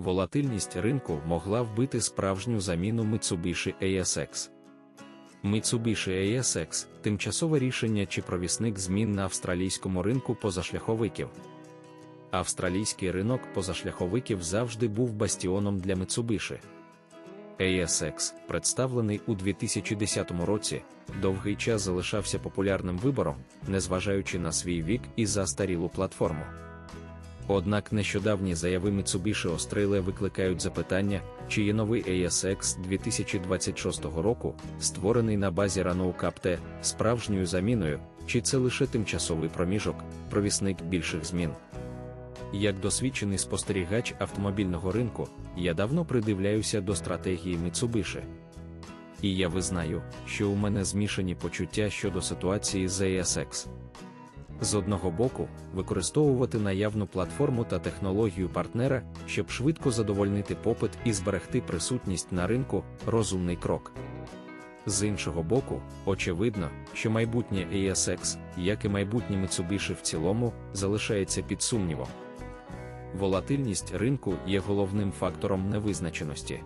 волатильність ринку могла вбити справжню заміну Mitsubishi ASX. Mitsubishi ASX – тимчасове рішення чи провісник змін на австралійському ринку позашляховиків. Австралійський ринок позашляховиків завжди був бастіоном для Mitsubishi. ASX, представлений у 2010 році, довгий час залишався популярним вибором, незважаючи на свій вік і застарілу платформу. Однак нещодавні заяви Mitsubishi Australia викликають запитання, чи є новий ASX 2026 року, створений на базі Renault Capte, справжньою заміною, чи це лише тимчасовий проміжок, провісник більших змін. Як досвідчений спостерігач автомобільного ринку, я давно придивляюся до стратегії Mitsubishi. І я визнаю, що у мене змішані почуття щодо ситуації з ASX. З одного боку, використовувати наявну платформу та технологію партнера, щоб швидко задовольнити попит і зберегти присутність на ринку розумний крок. З іншого боку, очевидно, що майбутнє ASX, як і майбутнє Mitsubishi в цілому, залишається під сумнівом. Волатильність ринку є головним фактором невизначеності.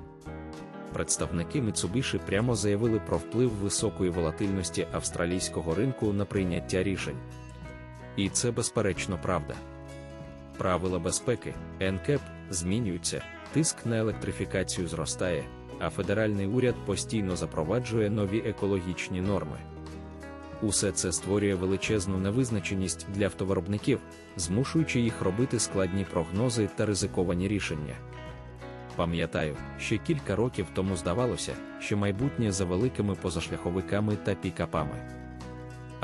Представники Mitsubishi прямо заявили про вплив високої волатильності австралійського ринку на прийняття рішень. І це безперечно правда. Правила безпеки, НКЕП, змінюються, тиск на електрифікацію зростає, а федеральний уряд постійно запроваджує нові екологічні норми. Усе це створює величезну невизначеність для автовиробників, змушуючи їх робити складні прогнози та ризиковані рішення. Пам'ятаю, що кілька років тому здавалося, що майбутнє за великими позашляховиками та пікапами.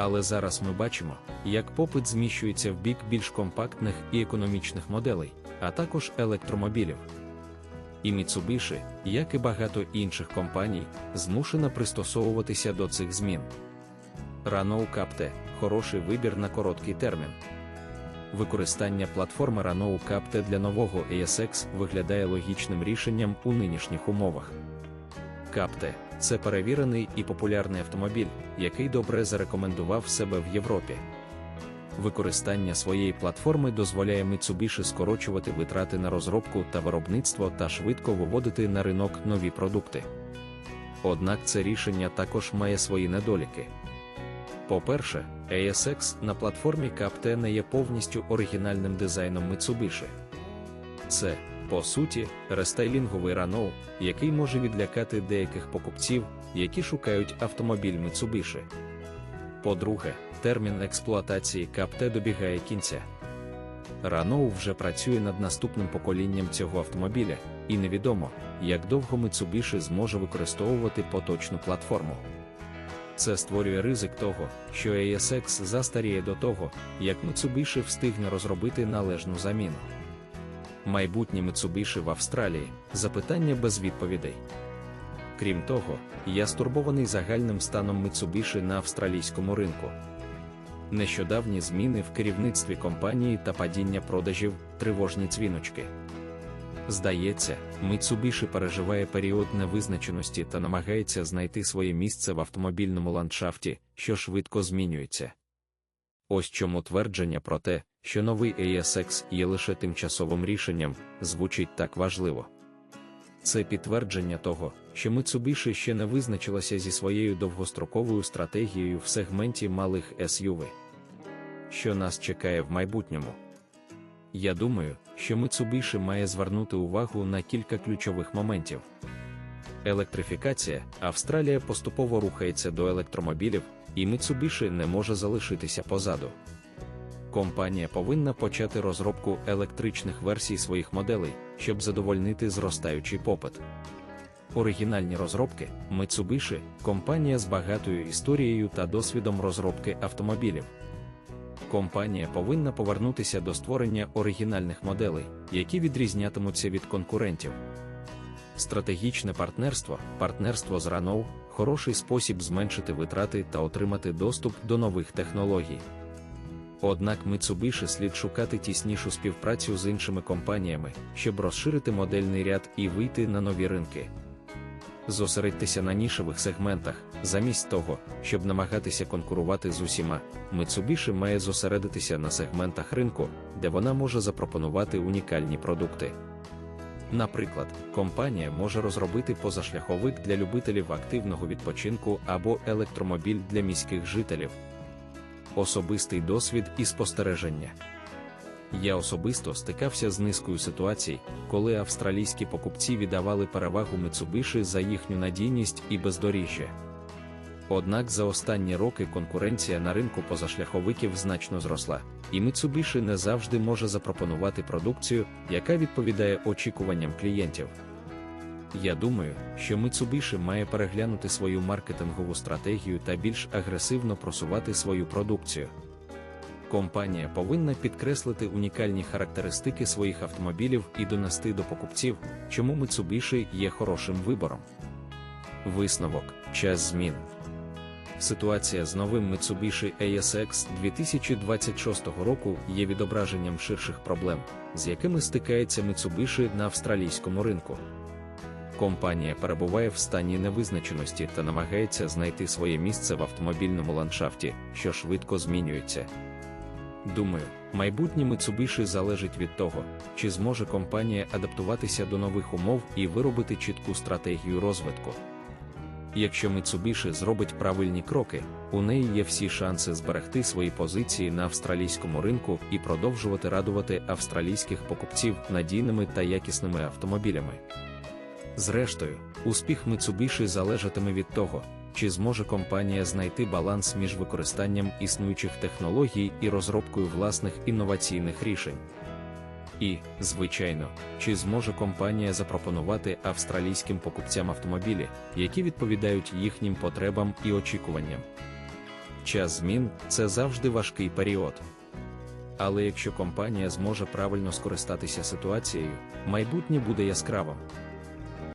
Але зараз ми бачимо, як попит зміщується в бік більш компактних і економічних моделей, а також електромобілів. І Mitsubishi, як і багато інших компаній, змушена пристосовуватися до цих змін. Renault Capte – хороший вибір на короткий термін. Використання платформи Renault Capte для нового ASX виглядає логічним рішенням у нинішніх умовах. Capte – це перевірений і популярний автомобіль, який добре зарекомендував себе в Європі. Використання своєї платформи дозволяє Mitsubishi скорочувати витрати на розробку та виробництво та швидко виводити на ринок нові продукти. Однак це рішення також має свої недоліки. По-перше, ASX на платформі Capte не є повністю оригінальним дизайном Mitsubishi. Це, по суті, рестайлінговий Renault, який може відлякати деяких покупців, які шукають автомобіль Mitsubishi. По-друге, термін експлуатації Capte добігає кінця. Renault вже працює над наступним поколінням цього автомобіля, і невідомо, як довго Mitsubishi зможе використовувати поточну платформу. Це створює ризик того, що ASX застаріє до того, як Mitsubishi встигне розробити належну заміну. Майбутнє Mitsubishi в Австралії запитання без відповідей. Крім того, я стурбований загальним станом Mitsubishi на австралійському ринку. Нещодавні зміни в керівництві компанії та падіння продажів тривожні дзвіночки. Здається, Mitsubishi переживає період невизначеності та намагається знайти своє місце в автомобільному ландшафті, що швидко змінюється. Ось чому твердження про те, що новий ASX є лише тимчасовим рішенням, звучить так важливо. Це підтвердження того, що Mitsubishi ще не визначилася зі своєю довгостроковою стратегією в сегменті малих SUV. Що нас чекає в майбутньому? Я думаю, що Mitsubishi має звернути увагу на кілька ключових моментів. Електрифікація Австралія поступово рухається до електромобілів, і Mitsubishi не може залишитися позаду. Компанія повинна почати розробку електричних версій своїх моделей, щоб задовольнити зростаючий попит. Оригінальні розробки Mitsubishi – компанія з багатою історією та досвідом розробки автомобілів. Компанія повинна повернутися до створення оригінальних моделей, які відрізнятимуться від конкурентів. Стратегічне партнерство, партнерство з Renault – хороший спосіб зменшити витрати та отримати доступ до нових технологій. Однак Mitsubishi слід шукати тіснішу співпрацю з іншими компаніями, щоб розширити модельний ряд і вийти на нові ринки. Зосередьтеся на нішевих сегментах, замість того, щоб намагатися конкурувати з усіма, Mitsubishi має зосередитися на сегментах ринку, де вона може запропонувати унікальні продукти. Наприклад, компанія може розробити позашляховик для любителів активного відпочинку або електромобіль для міських жителів. Особистий досвід і спостереження. Я особисто стикався з низкою ситуацій, коли австралійські покупці віддавали перевагу Mitsubishi за їхню надійність і бездоріжжя. Однак за останні роки конкуренція на ринку позашляховиків значно зросла, і Mitsubishi не завжди може запропонувати продукцію, яка відповідає очікуванням клієнтів. Я думаю, що Mitsubishi має переглянути свою маркетингову стратегію та більш агресивно просувати свою продукцію. Компанія повинна підкреслити унікальні характеристики своїх автомобілів і донести до покупців, чому Mitsubishi є хорошим вибором. Висновок час змін. Ситуація з новим Mitsubishi ASX 2026 року є відображенням ширших проблем, з якими стикається Mitsubishi на австралійському ринку. Компанія перебуває в стані невизначеності та намагається знайти своє місце в автомобільному ландшафті, що швидко змінюється. Думаю, майбутнє Mitsubishi залежить від того, чи зможе компанія адаптуватися до нових умов і виробити чітку стратегію розвитку. Якщо Mitsubishi зробить правильні кроки, у неї є всі шанси зберегти свої позиції на австралійському ринку і продовжувати радувати австралійських покупців надійними та якісними автомобілями. Зрештою, успіх Mitsubishi залежатиме від того, чи зможе компанія знайти баланс між використанням існуючих технологій і розробкою власних інноваційних рішень. І, звичайно, чи зможе компанія запропонувати австралійським покупцям автомобілі, які відповідають їхнім потребам і очікуванням. Час змін це завжди важкий період. Але якщо компанія зможе правильно скористатися ситуацією, майбутнє буде яскравим.